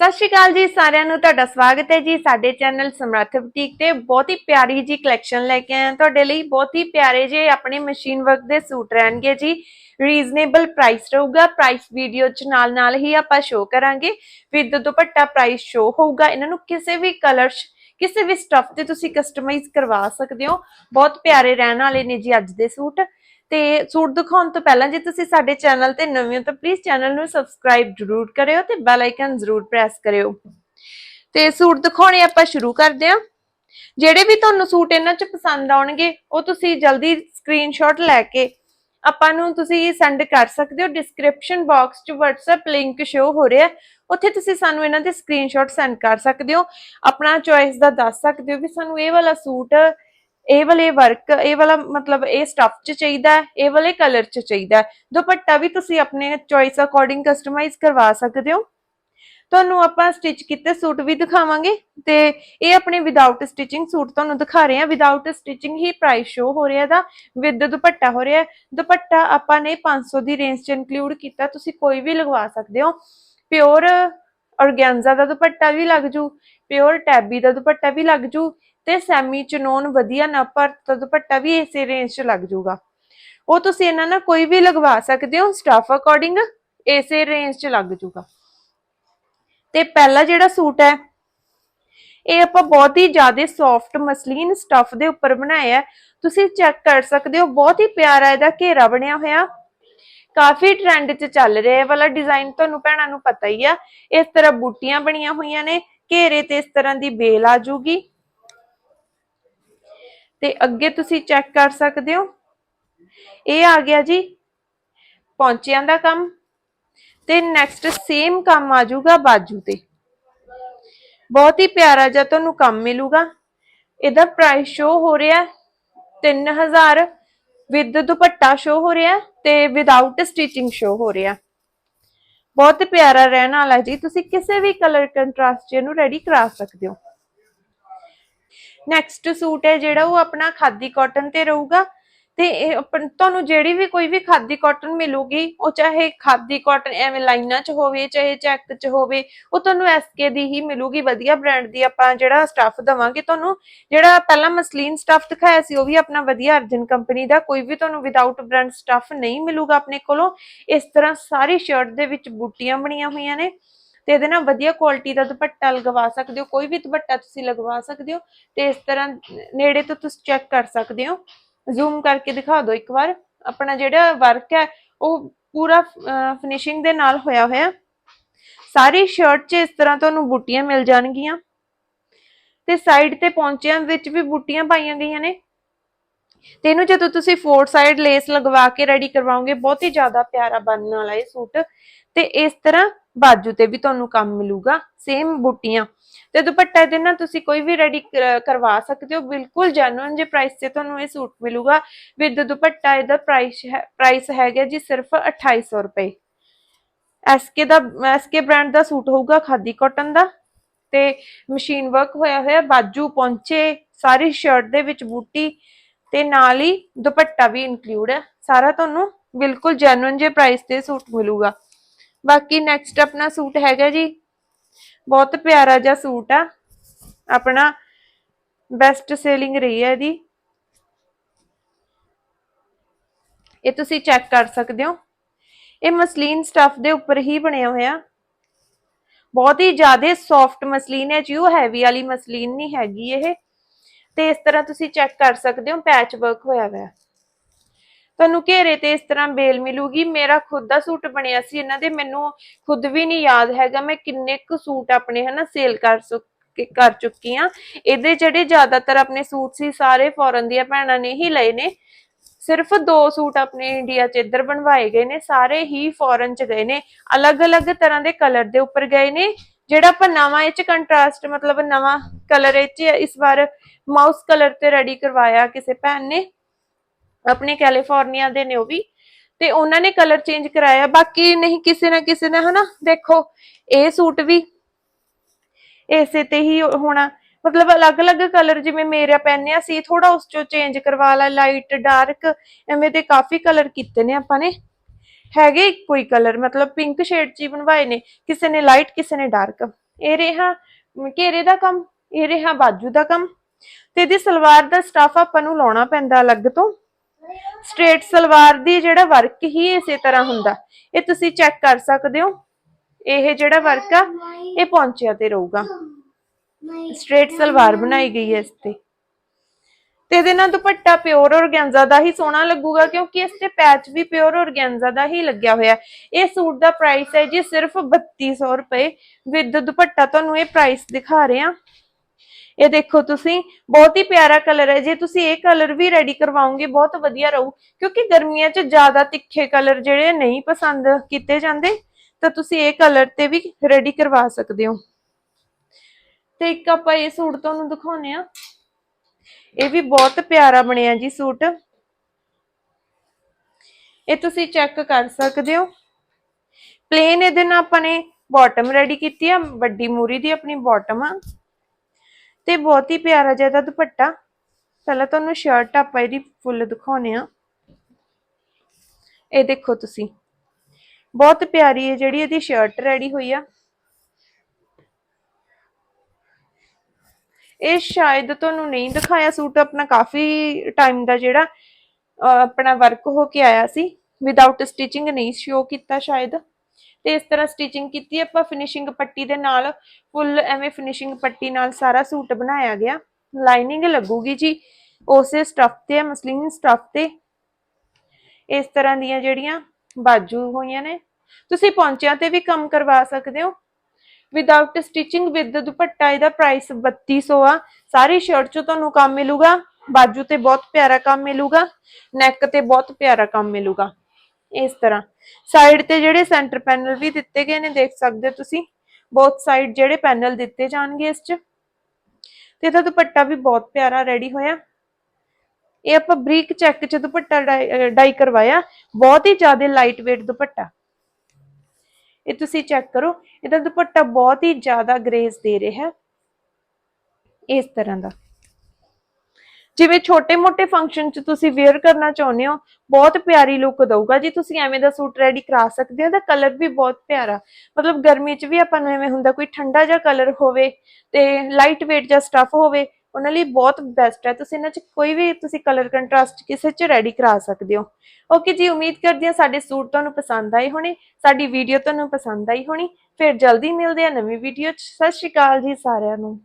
ਸਤਿ ਸ਼੍ਰੀ ਅਕਾਲ ਜੀ, ਸਾਰਿਆਂ ਨੂੰ ਤੁਹਾਡਾ ਸਵਾਗਤ ਹੈ ਜੀ ਸਾਡੇ ਚੈਨਲ ਸਮਰੱਥ ਬੁਟੀਕ ਤੇ। ਬਹੁਤ ਹੀ ਪਿਆਰੀ ਜੀ ਕਲੈਕਸ਼ਨ ਲੈ ਕੇ ਆਏ ਤੁਹਾਡੇ ਲਈ। ਬਹੁਤ ਹੀ ਪਿਆਰੇ ਜੇ ਆਪਣੇ ਮਸ਼ੀਨ ਵਰਕ ਦੇ ਸੂਟ ਰਹਿਣਗੇ ਜੀ। ਰੀਜ਼ਨੇਬਲ ਪ੍ਰਾਈਸ ਰਹੂਗਾ। ਪ੍ਰਾਈਸ ਵੀਡੀਓ ਚ ਨਾਲ ਨਾਲ ਹੀ ਆਪਾਂ ਸ਼ੋ ਕਰਾਂਗੇ। ਵਿਦ ਦੁਪੱਟਾ ਪ੍ਰਾਈਸ ਸ਼ੋ ਹੋਊਗਾ। ਇਹਨਾਂ ਨੂੰ ਕਿਸੇ ਵੀ ਕਲਰ ਕਿਸੇ ਵੀ ਸਟਫ ਤੇ ਤੁਸੀਂ ਕਸਟਮਾਈਜ਼ ਕਰਵਾ ਸਕਦੇ ਹੋ। ਬਹੁਤ ਪਿਆਰੇ ਰਹਿਣ ਵਾਲੇ ਨੇ ਜੀ ਅੱਜ ਦੇ ਸੂਟ। ਤੇ ਸੂਟ ਦਿਖਾਉਣ ਤੋਂ ਪਹਿਲਾਂ ਜੇ ਤੁਸੀਂ ਸਾਡੇ ਚੈਨਲ ਤੇ ਨਵੇਂ ਹੋ ਤਾਂ ਪਲੀਜ਼ ਚੈਨਲ ਨੂੰ ਸਬਸਕ੍ਰਾਈਬ ਜ਼ਰੂਰ ਕਰਿਓ ਤੇ ਬੈਲ ਆਈਕਨ ਜ਼ਰੂਰ ਪ੍ਰੈਸ ਕਰਿਓ। ਤੇ ਸੂਟ ਦਿਖਾਉਣੇ ਆਪਾਂ ਸ਼ੁਰੂ ਕਰਦੇ ਹਾਂ। ਜਿਹੜੇ ਵੀ ਤੁਹਾਨੂੰ ਸੂਟ ਇਹਨਾਂ 'ਚ ਪਸੰਦ ਆਉਣਗੇ, ਉਹ ਤੁਸੀਂ ਜਲਦੀ ਸਕਰੀਨਸ਼ਾਟ ਲੈ ਕੇ ਆਪਾਂ ਨੂੰ ਤੁਸੀਂ ਸੈਂਡ ਕਰ ਸਕਦੇ ਹੋ। ਡਿਸਕ੍ਰਿਪਸ਼ਨ ਬਾਕਸ 'ਚ WhatsApp ਲਿੰਕ ਸ਼ੋ ਹੋ ਰਿਹਾ ਉੱਥੇ ਤੁਸੀਂ ਸਾਨੂੰ ਇਹਨਾਂ ਦੇ ਸਕਰੀਨਸ਼ਾਟ ਸੈਂਡ ਕਰ ਸਕਦੇ ਹੋ। ਆਪਣਾ ਚੋਇਸ ਦਾ ਦੱਸ ਸਕਦੇ ਹੋ ਵੀ ਸਾਨੂੰ ਇਹ ਵਾਲਾ ਸੂਟ ਇਹ ਵਾਲੇ ਵਰਕ ਇਹ ਵਾਲਾ ਮਤਲਬ ਇਹ ਸਟਫ ਚ ਚਾਹੀਦਾ ਹੈ, ਇਹ ਵਾਲੇ ਕਲਰ ਚ ਚਾਹੀਦਾ ਹੈ। ਦੁਪੱਟਾ ਵੀ ਤੁਸੀਂ ਆਪਣੇ ਚੋਇਸ ਅਕੋਰਡਿੰਗ ਕਸਟਮਾਈਜ਼ ਕਰਵਾ ਸਕਦੇ ਹੋ। ਤੁਹਾਨੂੰ ਆਪਾਂ ਸਟਿਚ ਕੀਤੇ ਸੂਟ ਵੀ ਦਿਖਾਵਾਂਗੇ ਤੇ ਇਹ ਆਪਣੇ ਵਿਦਆਊਟ ਸਟਿਚਿੰਗ ਸੂਟ ਤੁਹਾਨੂੰ ਦਿਖਾ ਰਹੇ ਹਾਂ। ਵਿਦਆਊਟ ਸਟਿਚਿੰਗ ਹੀ ਪ੍ਰਾਈਸ ਸ਼ੋ ਹੋ ਰਿਹਾ ਦਾ ਵਿਦ ਦੁਪੱਟਾ ਹੋ ਰਿਹਾ ਦੁਪੱਟਾ ਆਪਾਂ ਨੇ 500 ਦੀ ਰੇਂਜ ਚ ਇਨਕਲੂਡ ਕੀਤਾ, ਤੁਸੀਂ ਕੋਈ ਵੀ ਲਗਵਾ ਸਕਦੇ ਹੋ। ਪਿਓਰ ਔਰਗੈਂਜ਼ਾ ਦਾ ਦੁਪੱਟਾ ਵੀ ਲੱਗ ਜੂ ਪਿਓਰ ਟੈਬੀ ਦਾ ਦੁਪੱਟਾ ਵੀ ਲੱਗ ਜੂ ਤੇ ਸੈਮੀ ਚਨੋਨ ਵਧੀਆ ਨਾ ਦਾ ਦੁਪੱਟਾ ਵੀ ਇਸੇ ਰੇਂਜ 'ਚ ਲੱਗ ਜੂਗਾ ਉਹ ਤੁਸੀਂ ਇਹਨਾਂ ਨਾਲ ਕੋਈ ਵੀ ਲਗਵਾ ਸਕਦੇ ਹੋ ਸਟਫ ਅਕੋਰਡਿੰਗ ਇਸੇ ਰੇਂਜ 'ਚ ਲੱਗ ਜੂਗਾ ਤੇ ਪਹਿਲਾ ਜਿਹੜਾ ਸੂਟ ਹੈ, ਇਹ ਆਪਾਂ ਬਹੁਤ ਹੀ ਜ਼ਿਆਦਾ ਸੌਫਟ ਮਸਲੀਨ ਸਟਫ ਦੇ ਉੱਪਰ ਬਣਾਇਆ ਤੁਸੀਂ ਚੈੱਕ ਕਰ ਸਕਦੇ ਹੋ, ਬਹੁਤ ਹੀ ਪਿਆਰਾ ਇਹਦਾ ਘੇਰਾ ਬਣਿਆ ਹੋਇਆ। ਕਾਫੀ ਟ੍ਰੈਂਡ 'ਚ ਚੱਲ ਰਿਹਾ ਇਹ ਵਾਲਾ ਡਿਜ਼ਾਈਨ ਤੁਹਾਨੂੰ ਭੈਣਾਂ ਨੂੰ ਪਤਾ ਹੀ ਆ। ਇਸ ਤਰ੍ਹਾਂ ਬੂਟੀਆਂ ਬਣੀਆਂ ਹੋਈਆਂ ਨੇ, ਘੇਰੇ ਤੇ ਇਸ ਤਰ੍ਹਾਂ ਦੀ ਬੇਲ ਆ ਜੂਗੀ ਤੇ ਅੱਗੇ ਤੁਸੀਂ ਚੈੱਕ ਕਰ ਸਕਦੇ ਹੋ। ਇਹ ਆ ਗਿਆ ਜੀ ਪੌਂਚਿਆਂ ਦਾ ਕੰਮ ਤੇ ਨੈਕਸਟ ਸੇਮ ਕੰਮ ਆ ਜਾਊਗਾ ਬਾਜੂ ਤੇ। ਬਹੁਤ ਹੀ ਪਿਆਰਾ ਜਿਹਾ ਤੁਹਾਨੂੰ ਕੰਮ ਮਿਲੂਗਾ। ਇਹਦਾ ਪ੍ਰਾਈਸ ਸ਼ੋ ਹੋ ਰਿਹਾ 3000 ਵਿਦ ਦੁਪੱਟਾ ਸ਼ੋ ਹੋ ਰਿਹਾ ਤੇ ਵਿਦਆਊਟ ਸਟਿਚਿੰਗ ਸ਼ੋ ਹੋ ਰਿਹਾ। ਬਹੁਤ ਪਿਆਰਾ ਰਹਿਣ ਵਾਲਾ ਜੀ। ਤੁਸੀਂ ਕਿਸੇ ਵੀ ਕਲਰ ਕੰਟਰਾਸਟ ਇਹਨੂੰ ਰੈਡੀ ਕਰਾ ਸਕਦੇ ਹੋ। ਨੈਕਸਟ ਸੂਟ ਹੈ ਜਿਹੜਾ ਉਹ ਆਪਣਾ ਖਾਦੀ ਕਾਟਨ ਤੇ ਰਹੂਗਾ। ਤੇ ਤੁਹਾਨੂੰ ਜਿਹੜੀ ਵੀ ਕੋਈ ਵੀ ਖਾਦੀ ਕਾਟਨ ਮਿਲੂਗੀ, ਉਹ ਚਾਹੇ ਖਾਦੀ ਕਾਟਨ ਐਵੇਂ ਲਾਈਨਾਂ 'ਚ ਹੋਵੇ, ਚਾਹੇ ਚੈੱਕ 'ਚ ਹੋਵੇ, ਉਹ ਤੁਹਾਨੂੰ ਐਸਕੇ ਦੀ ਹੀ ਮਿਲੂਗੀ। ਵਧੀਆ ਬ੍ਰਾਂਡ ਦੀ ਆਪਾਂ ਜਿਹੜਾ ਸਟਫ ਦਵਾਂਗੇ, ਤੁਹਾਨੂੰ ਜਿਹੜਾ ਪਹਿਲਾਂ ਮਸਲੀਨ ਸਟਫ ਦਿਖਾਇਆ ਸੀ, ਉਹ ਵੀ ਆਪਣਾ ਵਧੀਆ ਅਰਜਨ ਕੰਪਨੀ ਦਾ, ਕੋਈ ਵੀ ਤੁਹਾਨੂੰ ਵਿਦਆਊਟ ਬ੍ਰਾਂਡ ਸਟਫ ਨਹੀਂ ਮਿਲੂਗਾ ਆਪਣੇ ਕੋਲੋਂ। ਇਸ ਤਰ੍ਹਾਂ ਸਾਰੀ ਸ਼ਰਟ ਦੇ ਵਿੱਚ ਬੂਟੀਆਂ ਬਣੀਆਂ ਹੋਈਆਂ ਨੇ। ਤੇ ਇਹਦੇ ਨਾਲ ਵਧੀਆ ਕੁਆਲਿਟੀ ਦਾ ਦੁਪੱਟਾ ਲਗਵਾ ਸਕਦੇ ਹੋ, ਕੋਈ ਵੀ ਦੁਪੱਟਾ ਤੁਸੀਂ ਲਗਵਾ ਸਕਦੇ ਹੋ ਤੇ ਇਸ ਤਰ੍ਹਾਂ ਨੇੜੇ ਤੋਂ ਤੁਸੀਂ ਚੈੱਕ ਕਰ ਸਕਦੇ ਹੋ। ਜ਼ੂਮ ਕਰਕੇ ਦਿਖਾ ਦਿਓ ਇੱਕ ਵਾਰ, ਆਪਣਾ ਜਿਹੜਾ ਵਰਕ ਹੈ ਉਹ ਪੂਰਾ ਫਿਨਿਸ਼ਿੰਗ ਦੇ ਨਾਲ ਹੋਇਆ ਹੋਇਆ। ਸਾਰੀ ਸ਼ਰਟ 'ਚ ਇਸ ਤਰ੍ਹਾਂ ਤੁਹਾਨੂੰ ਬੂਟੀਆਂ ਮਿਲ ਜਾਣਗੀਆਂ। ਤੇ ਸਾਈਡ ਤੇ ਪੌਂਚਿਆਂ ਵਿੱਚ ਵੀ ਬੂਟੀਆਂ ਪਾਈਆਂ ਗਈਆਂ ਨੇ। ਤੇ ਇਹਨੂੰ ਜਦੋਂ ਤੁਸੀਂ ਫੋਰ ਸਾਈਡ ਲੇਸ ਲਗਵਾ ਕੇ ਰੈਡੀ ਕਰਵਾਓਗੇ, ਬਹੁਤ ਹੀ ਜ਼ਿਆਦਾ ਪਿਆਰਾ ਬਣਨ ਵਾਲਾ ਇਹ ਸੂਟ। ਤੇ ਇਸ ਤਰ੍ਹਾਂ ਬਾਜੂ ਤੇ ਵੀ ਤੁਹਾਨੂੰ ਕੰਮ ਮਿਲੂਗਾ ਸੇਮ ਬੂਟੀਆਂ। ਤੇ ਦੁਪੱਟਾ ਇਹਦੇ ਨਾਲ ਤੁਸੀਂ ਕੋਈ ਵੀ ਰੈਡੀ ਕਰਵਾ ਸਕਦੇ ਹੋ, ਬਿਲਕੁਲ ਜੈਨੂਇਨ ਜੇ ਪ੍ਰਾਈਸ ਤੇ ਤੁਹਾਨੂੰ ਇਹ ਸੂਟ ਮਿਲੂਗਾ। ਵਿਦ ਦੁਪੱਟਾ ਇਹਦਾ ਪ੍ਰਾਈਸ ਹੈ ਪ੍ਰਾਈਸ ਹੈਗਾ ਜੀ ਸਿਰਫ 2800 ਰੁਪਏ। ਐਸਕੇ ਦਾ ਐਸਕੇ ਬ੍ਰਾਂਡ ਦਾ ਸੂਟ ਹੋਊਗਾ ਖਾਦੀ ਕਾਟਨ ਦਾ। ਤੇ ਮਸ਼ੀਨ ਵਰਕ ਹੋਇਆ ਹੋਇਆ, ਬਾਜੂ, ਪੌਂਚੇ, ਸਾਰੀ ਸ਼ਰਟ ਦੇ ਵਿੱਚ ਬੂਟੀ। ਤੇ ਨਾਲ ਹੀ ਦੁਪੱਟਾ ਵੀ ਇਨਕਲੂਡ ਹੈ। ਸਾਰਾ ਤੁਹਾਨੂੰ ਬਿਲਕੁਲ ਜੈਨੂਇਨ ਜੇ ਪ੍ਰਾਈਸ ਤੇ ਸੂਟ ਮਿਲੂਗਾ। ਬਾਕੀ ਨੈਕਸਟ ਆਪਣਾ ਸੂਟ ਹੈਗਾ ਜੀ, ਬਹੁਤ ਪਿਆਰਾ ਜਿਹਾ ਸੂਟ ਆ। ਆਪਣਾ ਬੈਸਟ ਸੇਲਿੰਗ ਰਹੀ ਹੈ ਇਹਦੀ। ਇਹ ਤੁਸੀਂ ਚੈੱਕ ਕਰ ਸਕਦੇ ਹੋ। ਇਹ ਮਸਲੀਨ ਸਟਫ ਦੇ ਉੱਪਰ ਹੀ ਬਣਿਆ ਹੋਇਆ। ਬਹੁਤ ਹੀ ਜ਼ਿਆਦਾ ਸੌਫਟ ਮਸਲੀਨ ਹੈ ਜੀ, ਉਹ ਹੈਵੀ ਵਾਲੀ ਮਸਲੀਨ ਨਹੀਂ ਹੈਗੀ ਇਹ। ਤੇ ਇਸ ਤਰ੍ਹਾਂ ਤੁਸੀਂ ਚੈੱਕ ਕਰ ਸਕਦੇ ਹੋ ਪੈਚ ਵਰਕ ਹੋਇਆ ਹੋਇਆ। ਤੁਹਾਨੂੰ ਘੇਰੇ ਤੇ ਇਸ ਤਰ੍ਹਾਂ ਬੇਲ ਮਿਲੂਗੀ। ਮੇਰਾ ਖੁਦ ਦਾ ਸੂਟ ਬਣਿਆ ਸੀ, ਇਹਨਾਂ ਦੇ ਮੈਨੂੰ ਖੁਦ ਵੀ ਨਹੀਂ ਯਾਦ ਹੈਗਾ। ਮੈਂ ਕਿੰਨੇ ਕੁ ਸੂਟ ਆਪਣੇ ਹਨਾ ਸੇਲ ਕਰ ਸੁੱਕ- ਕਰ ਚੁੱਕੀ ਆ ਇਹਦੇ ਜਿਹੜੇ ਜ਼ਿਆਦਾਤਰ ਆਪਣੇ ਸੂਟ ਸੀ, ਸਾਰੇ ਫੋਰਨ ਦੀਆਂ ਭੈਣਾਂ ਨੇ ਹੀ ਲਏ ਨੇ। ਸਿਰਫ ਦੋ ਸੂਟ ਆਪਣੇ ਇੰਡੀਆ 'ਚ ਇੱਧਰ ਬਣਵਾਏ ਗਏ ਨੇ, ਸਾਰੇ ਹੀ ਫੋਰਨ 'ਚ ਗਏ ਨੇ। ਅਲੱਗ-ਅਲੱਗ ਤਰ੍ਹਾਂ ਦੇ ਕਲਰ ਦੇ ਉੱਪਰ ਗਏ ਨੇ। ਜਿਹੜਾ ਆਪਾਂ ਨਵਾਂ ਇਹ 'ਚ ਕੰਟਰਾਸਟ ਮਤਲਬ ਨਵਾਂ ਕਲਰ ਇਹ 'ਚ ਇਸ ਵਾਰ ਮਾਊਸ ਕਲਰ ਤੇ ਰੈਡੀ ਕਰਵਾਇਆ ਕਿਸੇ ਭੈਣ ਨੇ, ਆਪਣੇ ਕੈਲੀਫੋਰਨੀਆ ਦੇ ਨੇ ਉਹ ਵੀ, ਤੇ ਉਹਨਾਂ ਨੇ ਕਲਰ ਚੇਂਜ ਕਰਾਇਆ। ਬਾਕੀ ਨਹੀਂ, ਕਿਸੇ ਨਾ ਕਿਸੇ ਨੇ ਹਨਾ, ਦੇਖੋ, ਇਹ ਸੂਟ ਵੀ ਇਸੇ ਤੇ ਹੀ ਹੋਣਾ। ਮਤਲਬ ਅਲੱਗ-ਅਲੱਗ ਕਲਰ ਜਿਵੇਂ ਮੇਰਾ ਪਹਿਨਿਆ ਸੀ ਥੋੜਾ ਉਸ ਚੋਂ ਚੇਂਜ ਕਰਵਾ ਲਾ ਲਾਈਟ ਡਾਰਕ ਐਵੇਂ ਦੇ ਕਾਫੀ ਕਲਰ ਕੀਤੇ ਨੇ ਆਪਾਂ ਨੇ। ਹੈਗੇ ਇੱਕੋ ਹੀ ਕਲਰ ਮਤਲਬ ਪਿੰਕ ਸ਼ੇਡ ਚ ਹੀ ਬਣਵਾਏ ਨੇ, ਕਿਸੇ ਨੇ ਲਾਈਟ ਕਿਸੇ ਨੇ ਡਾਰਕ ਇਹ ਰਿਹਾ ਘੇਰੇ ਦਾ ਕੰਮ, ਇਹ ਰਿਹਾ ਬਾਜੂ ਦਾ ਕੰਮ। ਤੇ ਇਹਦੀ ਸਲਵਾਰ ਦਾ ਸਟਾਫ ਆਪਾਂ ਨੂੰ ਲਾਉਣਾ ਪੈਂਦਾ ਅਲੱਗ ਤੋਂ। ਸਟ੍ਰੇਟ ਸਲਵਾਰ ਦੀ ਜਿਹੜਾ ਵਰਕ ਹੀ ਇਸੇ ਤਰ੍ਹਾਂ ਹੁੰਦਾ। ਇਹ ਤੁਸੀਂ ਚੈੱਕ ਕਰ ਸਕਦੇ ਹੋ। ਇਹ ਜਿਹੜਾ ਵਰਕ ਆ, ਇਹ ਪੌਂਚਿਆਂ ਤੇ ਰਹੂਗਾ। ਸਟ੍ਰੇਟ ਸਲਵਾਰ ਬਣਾਈ ਗਈ ਹੈ ਇਸ ਤੇ। ਤੇ ਇਹਦੇ ਨਾਲ ਦੁਪੱਟਾ ਪਿਓਰ ਔਰਗੈਂਜ਼ਾ ਦਾ ਹੀ ਸੋਹਣਾ ਲੱਗੂਗਾ ਕਿਉਂਕਿ ਇਸ ਤੇ ਪੈਚ ਵੀ ਪਿਓਰ ਔਰਗੈਂਜ਼ਾ ਦਾ ਹੀ ਲੱਗਿਆ ਹੋਇਆ ਇਹ ਸੂਟ ਦਾ ਪ੍ਰਾਈਸ ਹੈ ਜੀ ਸਿਰਫ 3200 ਰੁਪਏ। ਵਿਦ ਦੁਪੱਟਾ ਤੁਹਾਨੂੰ ਇਹ ਪ੍ਰਾਈਸ ਦਿਖਾ ਰਹੇ ਹਾਂ। ਇਹ ਦੇਖੋ ਤੁਸੀਂ, ਬਹੁਤ ਹੀ ਪਿਆਰਾ ਕਲਰ ਹੈ। ਜੇ ਤੁਸੀਂ ਇਹ ਕਲਰ ਵੀ ਰੈਡੀ ਕਰਵਾਓਗੇ, ਬਹੁਤ ਵਧੀਆ ਰਹੂ। ਕਿਉਂਕਿ ਗਰਮੀਆਂ 'ਚ ਜ਼ਿਆਦਾ ਤਿੱਖੇ ਕਲਰ ਜਿਹੜੇ ਨਹੀਂ ਪਸੰਦ ਕੀਤੇ ਜਾਂਦੇ, ਤਾਂ ਤੁਸੀਂ ਇਹ ਕਲਰ ਤੇ ਵੀ ਰੈਡੀ ਕਰਵਾ ਸਕਦੇ ਹੋ। ਤੇ ਇੱਕ ਆਪਾਂ ਇਹ ਸੂਟ ਤੁਹਾਨੂੰ ਦਿਖਾਉਨੇ ਆ ਇਹ ਵੀ ਬਹੁਤ ਪਿਆਰਾ ਬਣਿਆ ਜੀ ਸੂਟ। ਇਹ ਤੁਸੀਂ ਚੈੱਕ ਕਰ ਸਕਦੇ ਹੋ। ਪਲੇਨ ਇਹਦੇ ਨਾਲ ਆਪਾਂ ਨੇ ਬਾਟਮ ਰੈਡੀ ਕੀਤੀ ਆ, ਵੱਡੀ ਮੂਰੀ ਦੀ ਆਪਣੀ ਬਾਟਮ ਆ। ਤੇ ਬਹੁਤ ਹੀ ਪਿਆਰਾ ਜਿਹਾ ਇਹਦਾ ਦੁਪੱਟਾ। ਪਹਿਲਾਂ ਤੁਹਾਨੂੰ ਸ਼ਰਟ ਆਪਾਂ ਇਹਦੀ ਫੁੱਲ ਦਿਖਾਉਨੇ ਆ। ਇਹ ਦੇਖੋ ਤੁਸੀਂ। ਬਹੁਤ ਪਿਆਰੀ ਹੈ ਜਿਹੜੀ ਇਹਦੀ ਸ਼ਰਟ ਰੈਡੀ ਹੋਈ ਆ। ਇਹ ਸ਼ਾਇਦ ਤੁਹਾਨੂੰ ਨਹੀਂ ਦਿਖਾਇਆ ਸੂਟ, ਆਪਣਾ ਕਾਫੀ ਟਾਈਮ ਦਾ ਜਿਹੜਾ ਆਪਣਾ ਵਰਕ ਹੋ ਕੇ ਆਇਆ ਸੀ ਵਿਦਆਊਟ ਸਟਿਚਿੰਗ ਨਹੀਂ ਸ਼ੋ ਕੀਤਾ ਸ਼ਾਇਦ। ਤੇ ਇਸ ਤਰ੍ਹਾਂ ਸਟਿਚਿੰਗ ਕੀਤੀ, ਆਪਾਂ ਫਿਨਿਸ਼ਿੰਗ ਪੱਟੀ ਦੇ ਨਾਲ ਫੁੱਲ ਐਵੇਂ ਫਿਨਿਸ਼ਿੰਗ ਪੱਟੀ ਨਾਲ ਸਾਰਾ ਸੂਟ ਬਣਾਇਆ ਗਿਆ। ਲਾਈਨਿੰਗ ਲੱਗੂਗੀ ਜੀ, ਉਸੇ ਸਟਫ ਤੇ ਮਸਲੀਨ ਸਟਫ ਤੇ। ਇਸ ਤਰ੍ਹਾਂ ਦੀਆਂ ਜਿਹੜੀਆਂ ਬਾਜੂ ਹੋਈਆਂ ਨੇ। ਤੁਸੀਂ ਪੌਂਚਿਆਂ ਤੇ ਵੀ ਕੰਮ ਕਰਵਾ ਸਕਦੇ ਹੋ। ਵਿਦਆਊਟ ਸਟਿਚਿੰਗ ਵਿਦ ਦੁਪੱਟਾ, ਇਹਦਾ ਪ੍ਰਾਈਸ 3200 ਆ। ਸਾਰੀ ਸ਼ਰਟ 'ਚ ਤੁਹਾਨੂੰ ਕੰਮ ਮਿਲੂਗਾ। ਬਾਜੂ ਤੇ ਬਹੁਤ ਪਿਆਰਾ ਕੰਮ ਮਿਲੂਗਾ। ਨੈਕ ਤੇ ਬਹੁਤ ਪਿਆਰਾ ਕੰਮ ਮਿਲੂਗਾ। ਇਸ ਤਰ੍ਹਾਂ। ਸਾਈਡ ਤੇ ਜਿਹੜੇ ਸੈਂਟਰ ਪੈਨਲ ਵੀ ਦਿੱਤੇ ਗਏ ਨੇ, ਦੇਖ ਸਕਦੇ ਹੋ ਤੁਸੀਂ। ਬਹੁਤ ਸਾਈਡ ਜਿਹੜੇ ਪੈਨਲ ਦਿੱਤੇ ਜਾਣਗੇ ਇਸ 'ਚ। ਤੇ ਇਹਦਾ ਦੁਪੱਟਾ ਵੀ ਬਹੁਤ ਪਿਆਰਾ ਰੈਡੀ ਹੋਇਆ। ਇਹ ਆਪਾਂ ਬਰੀਕ ਚੈੱਕ 'ਚ ਦੁਪੱਟਾ ਡਾਈ ਕਰਵਾਇਆ। ਬਹੁਤ ਹੀ ਜ਼ਿਆਦਾ ਲਾਈਟ weight ਦੁਪੱਟਾ। ਇਹ ਤੁਸੀਂ ਚੈੱਕ ਕਰੋ, ਇਹਦਾ ਦੁਪੱਟਾ ਬਹੁਤ ਹੀ ਜ਼ਿਆਦਾ ਗ੍ਰੇਸ ਦੇ ਰਿਹਾ। ਹੈ ਇਸ ਤਰ੍ਹਾਂ ਦਾ। ਜਿਵੇਂ ਛੋਟੇ-ਮੋਟੇ ਫੰਕਸ਼ਨ 'ਚ ਤੁਸੀਂ ਵੇਅਰ ਕਰਨਾ ਚਾਹੁੰਦੇ ਹੋ, ਬਹੁਤ ਪਿਆਰੀ ਲੁੱਕ ਦਊਗਾ। ਜੀ ਤੁਸੀਂ ਐਵੇਂ ਦਾ ਸੂਟ ਰੈਡੀ ਕਰਾ ਸਕਦੇ ਹੋ, ਇਹਦਾ ਕਲਰ ਵੀ ਬਹੁਤ ਪਿਆਰਾ। ਮਤਲਬ ਗਰਮੀ 'ਚ ਵੀ ਆਪਾਂ ਨੂੰ ਐਵੇਂ ਹੁੰਦਾ ਕੋਈ ਠੰਡਾ ਜਿਹਾ ਕਲਰ ਹੋਵੇ ਤੇ ਲਾਈਟ weight ਜਿਹਾ ਸਟਫ ਹੋਵੇ ਉਹਨਾਂ ਲਈ ਬਹੁਤ ਬੈਸਟ ਹੈ। ਤੁਸੀਂ ਇਹਨਾਂ 'ਚ ਕੋਈ ਵੀ ਤੁਸੀਂ ਕਲਰ ਕੰਟਰਾਸਟ ਕਿਸੇ 'ਚ ਰੈਡੀ ਕਰਾ ਸਕਦੇ ਹੋ। ਓਕੇ ਜੀ, ਉਮੀਦ ਕਰਦੀ ਹਾਂ ਸਾਡੇ ਸੂਟ ਤੁਹਾਨੂੰ ਪਸੰਦ ਆਏ ਹੋਣੇ, ਸਾਡੀ ਵੀਡੀਓ ਤੁਹਾਨੂੰ ਪਸੰਦ ਆਈ ਹੋਣੀ। ਫਿਰ ਜਲਦੀ ਮਿਲਦੇ ਆ ਨਵੀਂ ਵੀਡੀਓ 'ਚ। ਸਤਿ ਸ਼੍ਰੀ ਅਕਾਲ ਜੀ ਸਾਰਿਆਂ ਨੂੰ।